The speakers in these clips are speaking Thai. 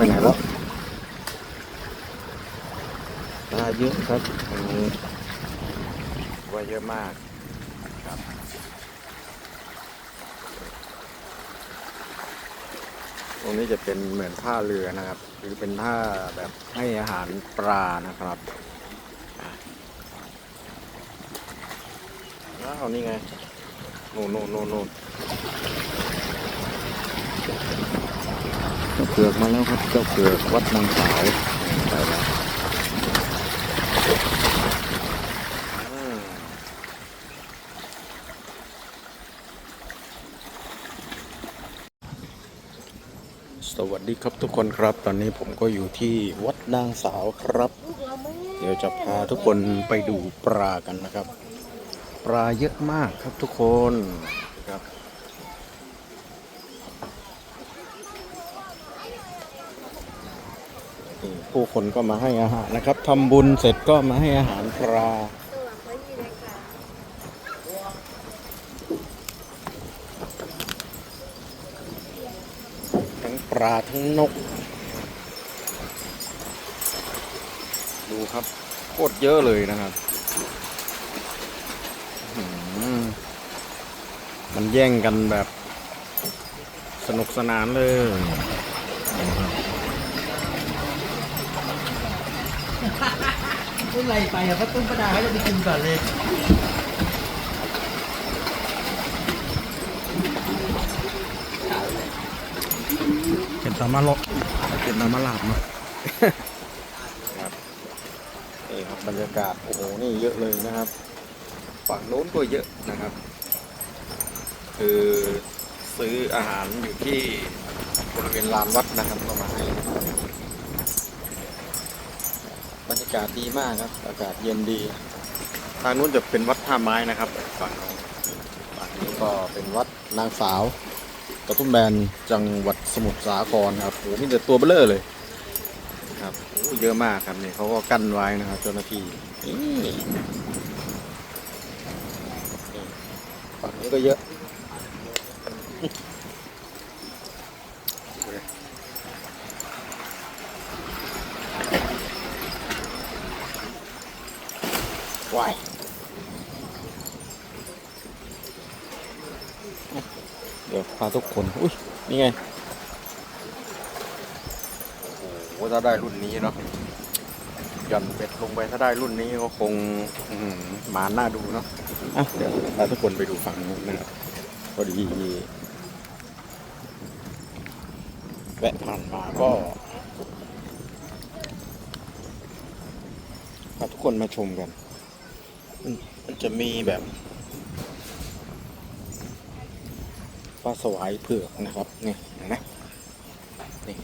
ไปไหนแล้วปลาเยอะครับตรงนี้ว่าเยอะมากครับตรงนี้จะเป็นเหมือนท่าเรือนะครับหรือเป็นท่าแบบให้อาหารปลานะครับอะว้าวนี่ไงนู่นนู่นนู่นนู่นเจ้าเผือกมาแล้วครับเจ้าเผือกวัดนางสาวไปแล้วสวัสดีครับทุกคนครับ ตอนนี้ผมก็อยู่ที่วัดนางสาวครับ เดี๋ยวจะพาทุกคนไปดูปลากันนะครับ ปลาเยอะมากครับทุกคนครับนี่ ผู้คนก็มาให้อาหารนะครับทำบุญเสร็จก็มาให้อาหารปลาทั้งปลาทั้งนก ดูครับโคตรเยอะเลยนะครับมันแย่งกันแบบสนุกสนานเลยนะครับ ต้นอะไรไปอะเพราะต้นประดาเขาจะไปกินก่อนเลยเป็นตามาลกเป็นตามาลาบเนาะครับนี่ครับบรรยากาศโอ้โหนี่เยอะเลยนะครับ ฝั่งโน้นก็เยอะนะครับ คือซื้ออาหารอยู่ที่บริเวณลานวัดนะครับก็มาให้ บรรยากาศดีมากครับ อากาศเย็นดี ทางนู้นจะเป็นวัดท่าไม้นะครับฝั่งโน้นฝั่งนี้ก็เป็นวัดนางสาวกระทุ่มแบนจังหวัดสมุทรสาครครับโอ้โหมีแต่ตัวเบลอเลยครับโอ้โหเยอะมากครับนี่เขาก็กั้นไว้นะครับ เจ้าหน้าที่นี่นี่ฝั่งนี้ก็เยอะ ว้ายเดี๋ยวพาทุกคน อุ้ย นี่ไง โอ้โหถ้าได้รุ่นนี้เนาะหย่อนเป็ดลงไปถ้าได้รุ่นนี้ก็คงอื้อหือหมาน่าดูเนาะอะเดี๋ยวพาทุกคนไปดูฝั่งนู้นนะครับพอดีแวะผ่านมาก็พาทุกคนมาชมกัน มันมันจะมีแบบปลาสวายเผือกนะครับนี่เห็นไหมนี่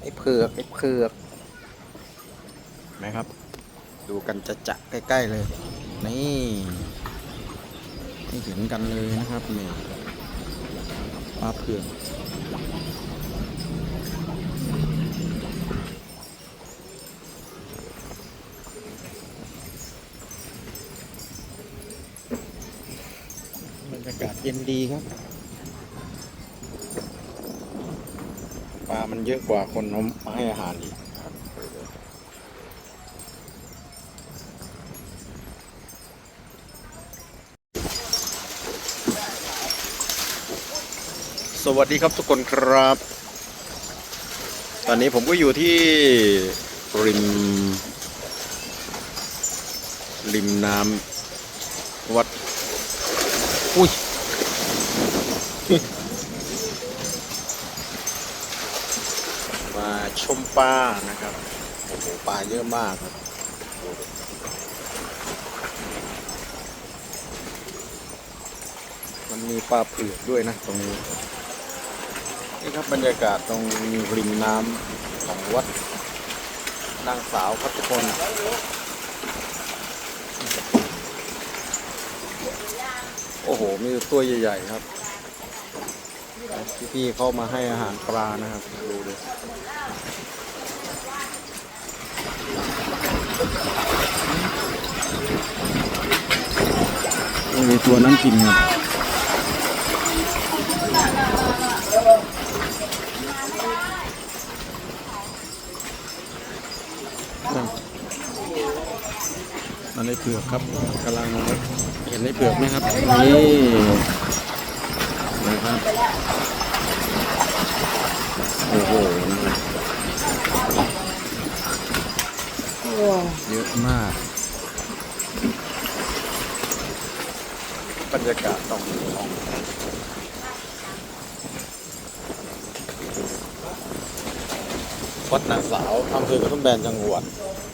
ไอ้เผือกไอ้เผือกเห็นไหมครับ ดูกันจะจะใกล้ ๆ เลย นี่นี่เห็นกันเลยนะครับนี่ปลาเผือกบรรยากาศเย็นดีครับ ปลามันเยอะกว่าคนเอามาให้อาหารอีกครับ สวัสดีครับทุกคนครับ ตอนนี้ผมก็อยู่ที่ริม ริมน้ำวัด อุ้ยมาชมปลานะครับโอ้โหปลาเยอะมากครับมันมีปลาเผือกด้วยนะตรงนี้นี่ครับบรรยากาศตรงริมน้ำของวัดนางสาวพัฒคน โอ้โห มีตัวใหญ่ๆครับพี่ๆเข้ามาให้อาหารปลานะครับ ดูเลยมีตัวนั้นกินครับ ในเผือกครับกำลังเห็นในเผือกไหมครับนี่นะครับโอ้โหเยอะมาก บรรยากาศต้องของวัดนางสาวอำเภอกระทุ่มแบนจังหวัดส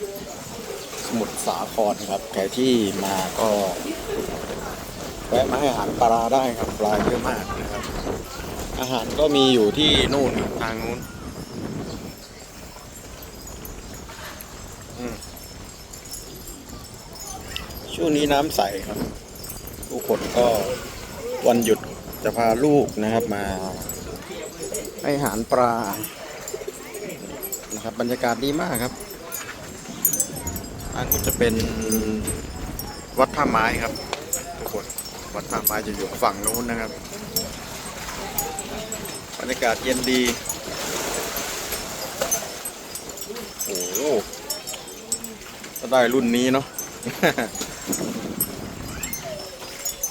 มุทรสาครครับใครที่มาก็แวะมาให้อาหารปลาได้ครับปลาเยอะมากนะครับ อาหารก็มีอยู่ที่นู่นทางนู้นช่วงนี้น้ำใสครับ ทุกคนก็วันหยุดจะพาลูกนะครับมา ให้อาหารปลานะครับบรรยากาศดีมากครับ อันนี้จะเป็นวัดท่าไม้ครับทุกคนวัดท่าไม้จะอยู่ฝั่งนู้นนะครับบรรยากาศเย็นดีโอ้โหก็ได้รุ่นนี้เนาะ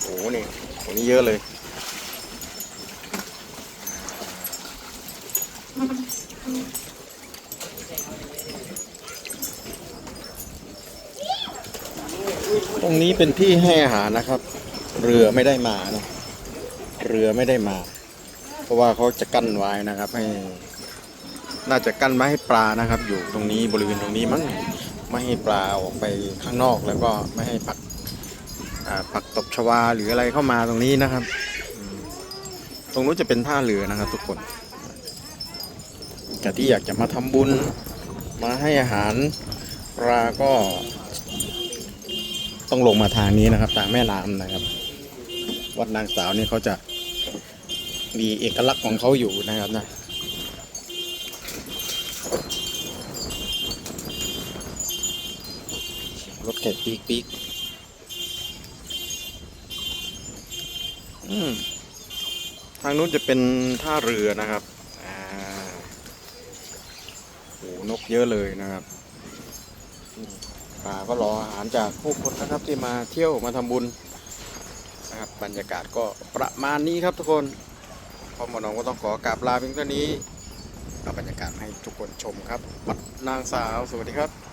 โอ้โหนี่โหนี่เยอะเลย ตรงนี้เป็นที่ให้อาหารนะครับ เรือไม่ได้มาเนะเรือไม่ได้มา เพราะว่าเขาจะกั้นไว้นะครับ ให้ น่าจะกั้นไม่ให้ปลานะครับ อยู่ตรงนี้บริเวณตรงนี้มั้งไม่ให้ปลาออกไปข้างนอกแล้วก็ไม่ให้ผักอ่าผักตบชวาหรืออะไรเข้ามาตรงนี้นะครับ ตรงนู้นจะเป็นท่าเรือนะครับ ทุกคนแต่ที่อยากจะมาทำบุญ มาให้อาหารปลาก็ ต้องลงมาทางนี้นะครับทางแม่น้ำนะครับ วัดนางสาวนี่เขาจะมีเอกลักษณ์ของเขาอยู่นะครับนะรถแขกปีกปีกทางนู้นจะเป็นท่าเรือนะครับโอ้โหนกเยอะเลยนะครับ ป่าก็รออาหารจากผู้คนนะครับที่มาเที่ยวมาทำบุญนะครับบรรยากาศก็ประมาณนี้ครับทุกคนพอมอน้องก็ต้องขอกราบลาเพียงเท่านี้เอาบรรยากาศให้ทุกคนชมครับ นางสาวสวัสดีครับ